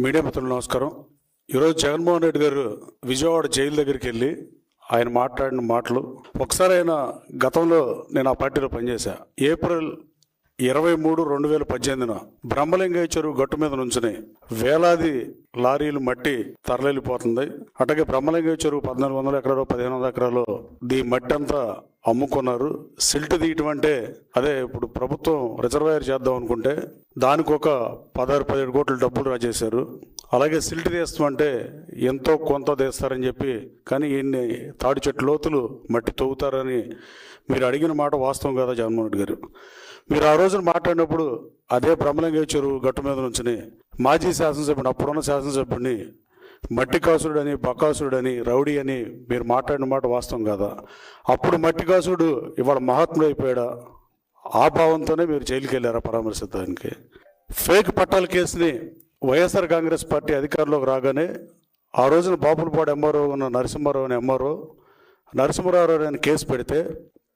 Media మిత్రులు నమస్కారం. ఈరోజు జగన్మోహన్ రెడ్డి గారు విజయవాడ జైలు దగ్గరికి వెళ్ళి ఆయన మాట్లాడిన మాటలు. ఒకసారి ఆయన గతంలో నేను ఆ పార్టీలో పనిచేశా. ఏప్రిల్ ఇరవై మూడు రెండు వేల పద్దెనిమిదిన బ్రహ్మలింగయ్య చెరువు గట్టు మీద నుంచుని వేలాది లారీలు మట్టి తరలిపోతుంది. అట్లాగే బ్రహ్మలింగయ్య చెరువు పద్నాలుగు వందల ఎకరాలు పదిహేను వందల ఎకరాలు దీ మట్టి అంతా అమ్ముకున్నారు. సిల్ట్ తీయటం అంటే అదే ఇప్పుడు ప్రభుత్వం రిజర్వాయర్ చేద్దాం అనుకుంటే దానికి ఒక పదహారు పదిహేడు కోట్ల డబ్బులు రాజేశారు. అలాగే సిల్ట్ తీస్తామంటే ఎంతో కొంత తీస్తారని చెప్పి కానీ ఇన్ని తాడి చెట్టు లోతులు మట్టి తవ్వుతారని మీరు అడిగిన మాట వాస్తవం కదా జగన్మోహన్ రెడ్డి గారు? మీరు ఆ రోజున మాట్లాడినప్పుడు అదే భ్రమలంగా చెరువు గట్టు మీద నుంచి మాజీ శాసనసభ్యుడు అప్పుడున్న శాసనసభ్యుడిని మట్టి కాసుడు అని బకాసుడు అని రౌడీ అని మీరు మాట్లాడిన మాట వాస్తవం కదా? అప్పుడు మట్టి కాసుడు ఇవాళ మహాత్ముడు అయిపోయాడా? ఆ భావంతోనే మీరు జైలుకి వెళ్ళారా పరామర్శించడానికి? ఫేక్ పట్టాల కేసుని వైఎస్ఆర్ కాంగ్రెస్ పార్టీ అధికారంలోకి రాగానే ఆ రోజున బాపులపాడు ఎంఆర్ఓ ఉన్న నరసింహారావు అని ఎంఆర్ఓ నరసింహారావు అని కేసు పెడితే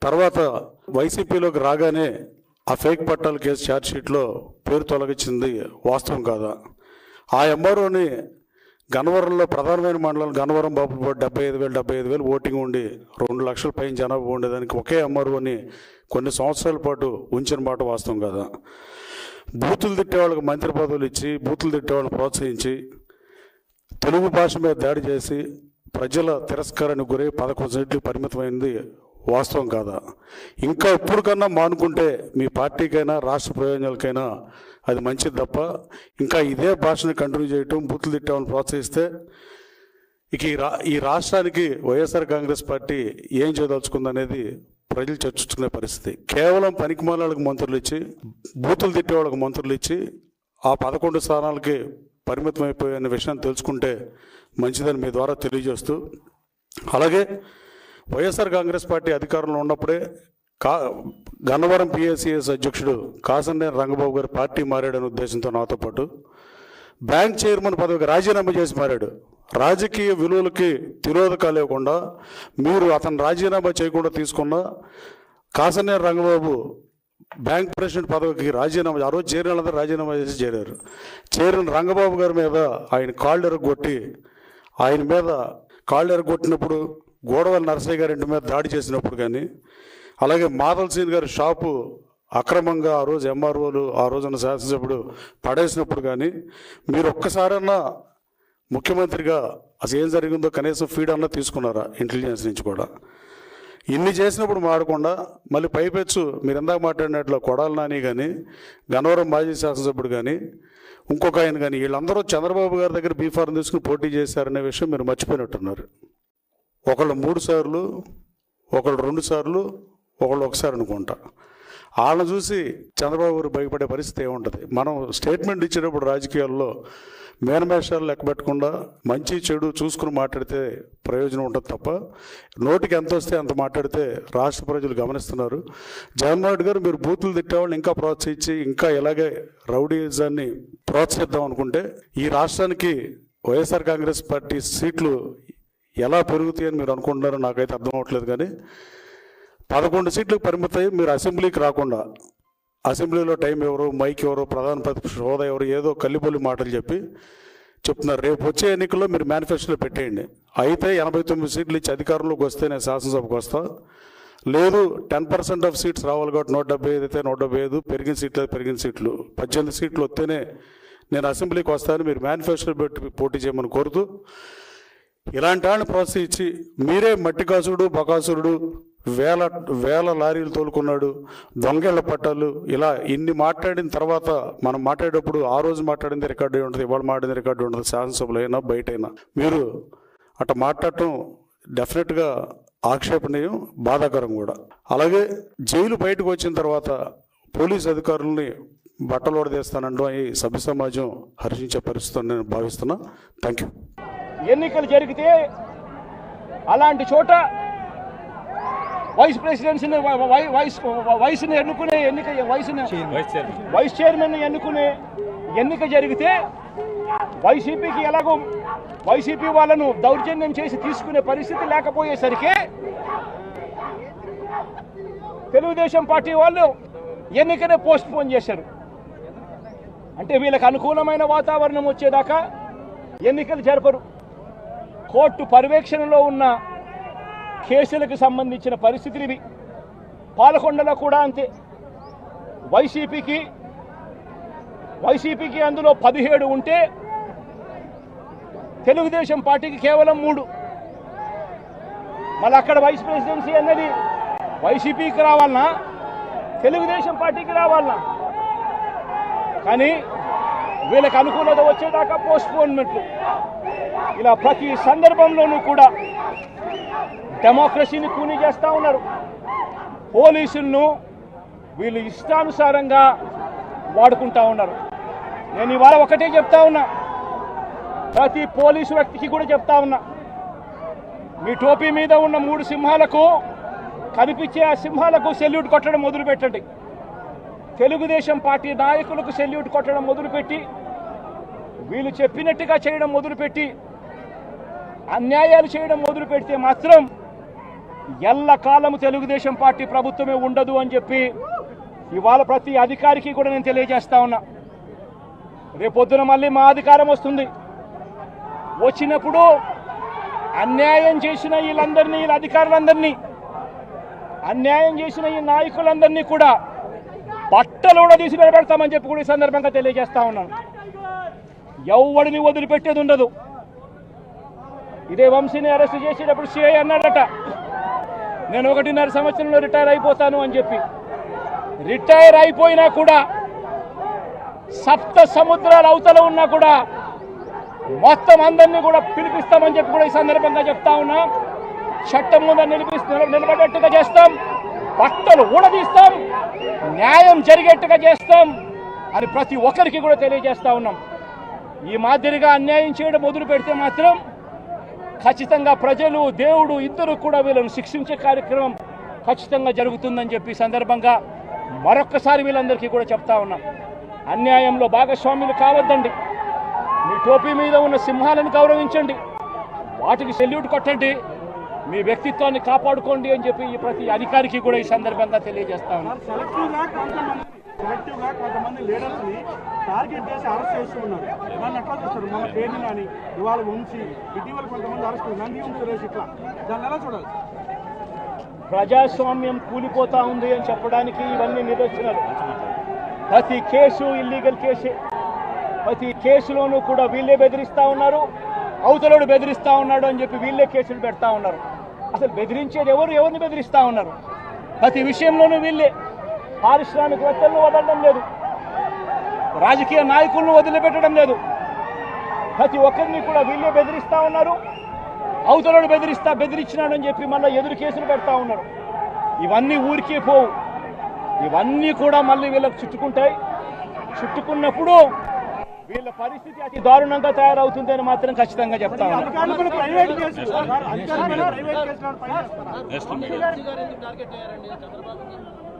తర్వాత వైసీపీలోకి రాగానే ఆ ఫేక్ పట్టాల కేసు ఛార్జ్షీట్లో పేరు తొలగించింది వాస్తవం కాదా? ఆ ఎంఆర్ఓని గన్నవరంలో ప్రధానమైన మండలం గన్నవరం బాపులపాడు డెబ్బై ఐదు వేలు డెబ్బై ఐదు వేలు ఓటింగ్ ఉండి రెండు లక్షల పైన జనాభా ఉండేదానికి ఒకే ఎంఆర్ఓని కొన్ని సంవత్సరాల పాటు ఉంచిన మాట వాస్తవం కదా? బూతులు తిట్టే వాళ్ళకి మంత్రి పదవులు ఇచ్చి బూతులు తిట్టే వాళ్ళని ప్రోత్సహించి తెలుగు భాష మీద దాడి చేసి ప్రజల తిరస్కారానికి గురై పదకొండు సీట్లు పరిమితమైంది వాస్తవం కాదా? ఇంకా ఇప్పుడు కన్నా మానుకుంటే మీ పార్టీకైనా రాష్ట్ర ప్రయోజనాలకైనా అది మంచిది తప్ప ఇంకా ఇదే భాషను కంటిన్యూ చేయటం బూతులు తిట్టామని ప్రోత్సహిస్తే ఇక ఈ రా ఈ రాష్ట్రానికి వైఎస్ఆర్ కాంగ్రెస్ పార్టీ ఏం చేయదలుచుకుందనేది ప్రజలు చర్చించుకునే పరిస్థితి. కేవలం పనికిమాలకు మంత్రులు ఇచ్చి బూతులు తిట్టే వాళ్ళకి మంత్రులు ఇచ్చి ఆ పదకొండు స్థానాలకి పరిమితం అయిపోయే విషయాన్ని తెలుసుకుంటే మంచిదని మీ ద్వారా తెలియజేస్తూ అలాగే వైఎస్ఆర్ కాంగ్రెస్ పార్టీ అధికారంలో ఉన్నప్పుడే కా గన్నవరం పిఎస్సిఎస్ అధ్యక్షుడు కాసంనేని రంగబాబు గారు పార్టీ మారాడనే ఉద్దేశంతో నాతో పాటు బ్యాంక్ చైర్మన్ పదవికి రాజీనామా చేసి మారాడు. రాజకీయ విలువలకి తిరోధకాలు లేకుండా మీరు అతను రాజీనామా చేయకుండా తీసుకున్న కాసనేని రంగబాబు బ్యాంక్ ప్రెసిడెంట్ పదవికి రాజీనామా ఆ రోజు చేరిన వాళ్ళందరూ రాజీనామా చేసి చేరారు. చేరిన రంగబాబు గారి మీద ఆయన కాళ్ళు ఎరగొట్టి ఆయన మీద కాళ్ళు ఎరగొట్టినప్పుడు గోడవల్లి నరసయ్య గారి ఇంటి మీద దాడి చేసినప్పుడు కానీ అలాగే మాదల్ సీన్ గారి షాపు అక్రమంగా ఆ రోజు ఎంఆర్ఓలు ఆ రోజున శాసనసభ్యుడు పడేసినప్పుడు కానీ మీరు ఒక్కసారన్నా ముఖ్యమంత్రిగా అసలు ఏం జరిగిందో కనీసం ఫీడ్ అన్నా తీసుకున్నారా ఇంటెలిజెన్స్ నుంచి కూడా? ఇన్ని చేసినప్పుడు మాడకుండా మళ్ళీ పైపెచ్చు మీరు ఇందాక మాట్లాడినట్లు కొడాల నాని కానీ గన్నవరం మాజీ శాసనసభ్యుడు కానీ ఇంకొక ఆయన కానీ వీళ్ళందరూ చంద్రబాబు గారి దగ్గర బీఫార్మ్ తీసుకుని పోటీ చేశారనే విషయం మీరు మర్చిపోయినట్టున్నారు. ఒకళ్ళు మూడు సార్లు ఒకళ్ళు రెండు సార్లు ఒకళ్ళు ఒకసారి అనుకుంటా. వాళ్ళని చూసి చంద్రబాబు గారు భయపడే పరిస్థితి ఏముంటుంది? మనం స్టేట్మెంట్ ఇచ్చేటప్పుడు రాజకీయాల్లో మేనమేషాలు లెక్క పెట్టకుండా మంచి చెడు చూసుకుని మాట్లాడితే ప్రయోజనం ఉంటుంది తప్ప నోటికి ఎంత వస్తే అంత మాట్లాడితే రాష్ట్ర ప్రజలు గమనిస్తున్నారు. జగన్మోహన్ రెడ్డి గారు మీరు బూతులు తిట్టేవాళ్ళని ఇంకా ప్రోత్సహించి ఇంకా ఇలాగే రౌడీజాన్ని ప్రోత్సహిద్దాం అనుకుంటే ఈ రాష్ట్రానికి వైఎస్ఆర్ కాంగ్రెస్ పార్టీ సీట్లు ఎలా పెరుగుతాయని మీరు అనుకుంటున్నారో నాకైతే అర్థం అవ్వట్లేదు కానీ పదకొండు సీట్లకు పరిమితమై మీరు అసెంబ్లీకి రాకుండా అసెంబ్లీలో టైం ఎవరు మైక్ ఎవరు ప్రధాన ప్రతిపక్ష హోదా ఎవరు ఏదో కల్లిపొల్లి మాటలు చెప్పి చెప్తున్నారు. రేపు వచ్చే ఎన్నికల్లో మీరు మేనిఫెస్టోలో పెట్టేయండి. అయితే ఎనభై తొమ్మిది సీట్లు ఇచ్చి అధికారంలోకి వస్తే నేను శాసనసభకు వస్తా. లేదు టెన్ పర్సెంట్ ఆఫ్ సీట్స్ రావాలి కాబట్టి నూట డెబ్బై ఐదు అయితే నూట డెబ్బై ఐదు పెరిగిన సీట్లు పెరిగిన సీట్లు. పద్దెనిమిది సీట్లు వస్తేనే నేను అసెంబ్లీకి వస్తాను మీరు మేనిఫెస్టో పెట్టి పోటీ చేయమని కోరుతూ ఇలాంటి వాళ్ళని ప్రోత్సహించి మీరే మట్టి కాసుడు బకాసురుడు వేల వేల లారీలు తోలుకున్నాడు దొంగేళ్ళ పట్టాలు ఇలా ఇన్ని మాట్లాడిన తర్వాత మనం మాట్లాడేటప్పుడు ఆ రోజు మాట్లాడింది రికార్డు అయి ఉంటుంది ఇవాళ మాట్లాడింది రికార్డు ఉంటుంది శాసనసభలో అయినా బయట అయినా మీరు అట్లా మాట్లాడటం డెఫినెట్గా ఆక్షేపణీయం బాధాకరం కూడా. అలాగే జైలు బయటకు వచ్చిన తర్వాత పోలీస్ అధికారుల్ని బట్టలు ఓడదీస్తానంటూ ఈ సభ్య సమాజం హర్షించే పరిస్థితి నేను భావిస్తున్నా. థ్యాంక్ యూ ఎన్నికలు జరిగితే అలాంటి చోట వైస్ ప్రెసిడెన్సీని వైస్ వయసుని ఎన్నుకునే ఎన్నిక వయసుని వైస్ చైర్మన్. ఎన్నుకునే ఎన్నిక జరిగితే వైసీపీకి ఎలాగో వైసీపీ వాళ్ళను దౌర్జన్యం చేసి తీసుకునే పరిస్థితి లేకపోయేసరికి తెలుగుదేశం పార్టీ వాళ్ళు ఎన్నికనే పోస్ట్ పోన్ చేశారు. అంటే వీళ్ళకి అనుకూలమైన వాతావరణం వచ్చేదాకా ఎన్నికలు జరపరు. కోర్టు పర్యవేక్షణలో ఉన్న కేసులకు సంబంధించిన పరిస్థితులు ఇవి పాలకొండలో కూడా అంతే. వైసీపీకి వైసీపీకి అందులో పదిహేడు ఉంటే తెలుగుదేశం పార్టీకి కేవలం మూడు. మళ్ళీ అక్కడ వైస్ ప్రెసిడెన్సీ అన్నది వైసీపీకి రావాలనా? తెలుగుదేశం పార్టీకి రావాలనా? కానీ వీళ్ళకి అనుకూలత వచ్చేదాకా పోస్ట్పోన్మెంట్లు. ఇలా ప్రతి సందర్భంలోనూ కూడా డెమోక్రసీని కూని చేస్తూ ఉన్నారు. పోలీసులను వీళ్ళు ఇష్టానుసారంగా వాడుకుంటా ఉన్నారు. నేను ఇవాళ ఒకటే చెప్తా ఉన్నా. ప్రతి పోలీసు వ్యక్తికి కూడా చెప్తా ఉన్నా. మీ టోపీ మీద ఉన్న మూడు సింహాలకు కనిపించే ఆ సింహాలకు సెల్యూట్ కొట్టడం మొదలు పెట్టండి తెలుగుదేశం పార్టీ నాయకులకు సెల్యూట్ కొట్టడం మొదలుపెట్టి వీళ్ళు చెప్పినట్టుగా చేయడం మొదలుపెట్టి అన్యాయాలు చేయడం మొదలు పెడితే మాత్రం ఎల్లకాలము తెలుగుదేశం పార్టీ ప్రభుత్వమే ఉండదు అని చెప్పి ఇవాళ ప్రతి అధికారికి కూడా నేను తెలియజేస్తా ఉన్నా. రేపొద్దున మళ్ళీ మా అధికారం వస్తుంది. వచ్చినప్పుడు అన్యాయం చేసిన వీళ్ళందరినీ వీళ్ళ అధికారులందరినీ అన్యాయం చేసిన ఈ నాయకులందరినీ కూడా బట్టలు కూడా తీసి నిలబెడతామని చెప్పి కూడా ఈ సందర్భంగా తెలియజేస్తా ఉన్నాను. ఎవడిని వదిలిపెట్టేది ఉండదు. ఇదే వంశీని అరెస్ట్ చేసేటప్పుడు సిఐ అన్నాడట. నేను ఒకటిన్నర సంవత్సరంలో రిటైర్ అయిపోతాను అని చెప్పి. రిటైర్ అయిపోయినా కూడా సప్త సముద్రాల అవతల ఉన్నా కూడా మొత్తం అందరినీ కూడా పిలిపిస్తామని చెప్పి కూడా ఈ సందర్భంగా చెప్తా ఉన్నా. చట్టం ముందు నిలిపిస్తూ నిలబడేట్టుగా చేస్తాం. బట్టలు ఊడదీస్తాం. న్యాయం జరిగేట్టుగా చేస్తాం అని ప్రతి ఒక్కరికి కూడా తెలియజేస్తా ఉన్నాం. ఈ మాదిరిగా అన్యాయం చేయడం మొదలు పెడితే మాత్రం ఖచ్చితంగా ప్రజలు దేవుడు ఇద్దరు కూడా వీళ్ళను శిక్షించే కార్యక్రమం ఖచ్చితంగా జరుగుతుందని చెప్పి సందర్భంగా మరొక్కసారి వీళ్ళందరికీ కూడా చెప్తా ఉన్నాం. అన్యాయంలో భాగస్వాములు కావద్దండి. మీ టోపీ మీద ఉన్న సింహాలను గౌరవించండి. వాటికి సెల్యూట్ కొట్టండి. మీ వ్యక్తిత్వాన్ని కాపాడుకోండి అని చెప్పి ఈ ప్రతి అధికారికి కూడా ఈ సందర్భంగా తెలియజేస్తా ఉన్నాం. సెలెక్టివ్గా కొంతమంది లీడర్స్ని టార్గెట్ చేసి అరెస్ట్ చేస్తూ ఉన్నారు. దాన్ని ఎట్లా చూస్తారు? మన పేరుని కానీ ఇవాళ వంశీ ఇటీవల కొంతమంది అరెస్ట్ నంది సురేష్ ఇట్లా. దాన్ని ఎలా చూడాలి? ప్రజాస్వామ్యం కూలిపోతా ఉంది అని చెప్పడానికి ఇవన్నీ నిదర్శనాలు. ప్రతి కేసు ఇల్లీగల్ కేసే. ప్రతి కేసులోనూ కూడా వీళ్ళే బెదిరిస్తా ఉన్నారు. అవతలోడు బెదిరిస్తా ఉన్నాడు అని చెప్పి వీళ్ళే కేసులు పెడతా ఉన్నారు. అసలు బెదిరించేది ఎవరు? ఎవరిని బెదిరిస్తా ఉన్నారు? ప్రతి విషయంలోనూ వీళ్ళే. పారిశ్రామికవేత్తలను వదలడం లేదు. రాజకీయ నాయకులను వదిలిపెట్టడం లేదు. ప్రతి ఒక్కరిని కూడా వీళ్ళే బెదిరిస్తా ఉన్నారు. అవతలోడు బెదిరిస్తా బెదిరించినాడని చెప్పి మళ్ళీ ఎదురు కేసులు పెడతా ఉన్నారు. ఇవన్నీ ఊరికే పోవు. ఇవన్నీ కూడా మళ్ళీ వీళ్ళకి చుట్టుకుంటాయి. చుట్టుకున్నప్పుడు వీళ్ళ పరిస్థితి అతి దారుణంగా తయారవుతుందని మాత్రం ఖచ్చితంగా చెప్తా ఉన్నాను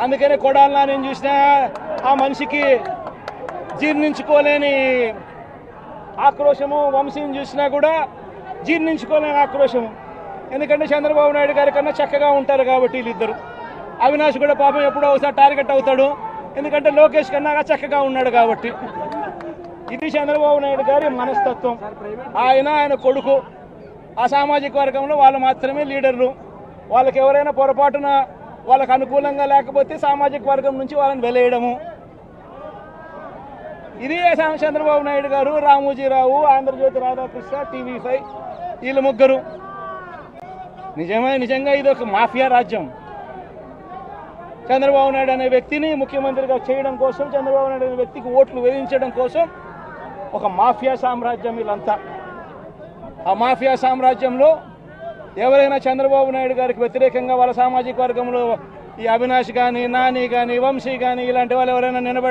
అందుకనే కొడాలనా నేను చూసినా ఆ మనిషికి జీర్ణించుకోలేని ఆక్రోశము వంశీని చూసినా కూడా జీర్ణించుకోలేని ఆక్రోశము. ఎందుకంటే చంద్రబాబు నాయుడు గారి కన్నా చక్కగా ఉంటారు కాబట్టి వీళ్ళిద్దరు. అవినాష్ కూడా పాపం ఎప్పుడో ఒకసారి టార్గెట్ అవుతాడు. ఎందుకంటే లోకేష్ కన్నా చక్కగా ఉన్నాడు కాబట్టి. ఇది చంద్రబాబు నాయుడు గారి మనస్తత్వం. ఆయన ఆయన కొడుకు. ఆ సామాజిక వర్గంలో వాళ్ళు మాత్రమే లీడర్లు. వాళ్ళకి ఎవరైనా పొరపాటున వాళ్ళకు అనుకూలంగా లేకపోతే సామాజిక వర్గం నుంచి వాళ్ళని వెలేయడము. ఇది సా- చంద్రబాబు నాయుడు గారు రామోజీరావు ఆంధ్రజ్యోతి రాధాకృష్ణ టీవీ ఫైవ్ వీళ్ళు ముగ్గురు. నిజమే నిజంగా ఇది ఒక మాఫియా రాజ్యం. చంద్రబాబు నాయుడు అనే వ్యక్తిని ముఖ్యమంత్రిగా చేయడం కోసం చంద్రబాబు నాయుడు అనే వ్యక్తికి ఓట్లు వేయించడం కోసం ఒక మాఫియా సామ్రాజ్యం వీళ్ళంతా. ఆ మాఫియా సామ్రాజ్యంలో ఎవరైనా చంద్రబాబు నాయుడు గారికి వ్యతిరేకంగా వాళ్ళ సామాజిక వర్గంలో ఈ అవినాష్ కానీ నాని కానీ వంశీ కానీ ఇలాంటి వాళ్ళు ఎవరైనా నిలబడి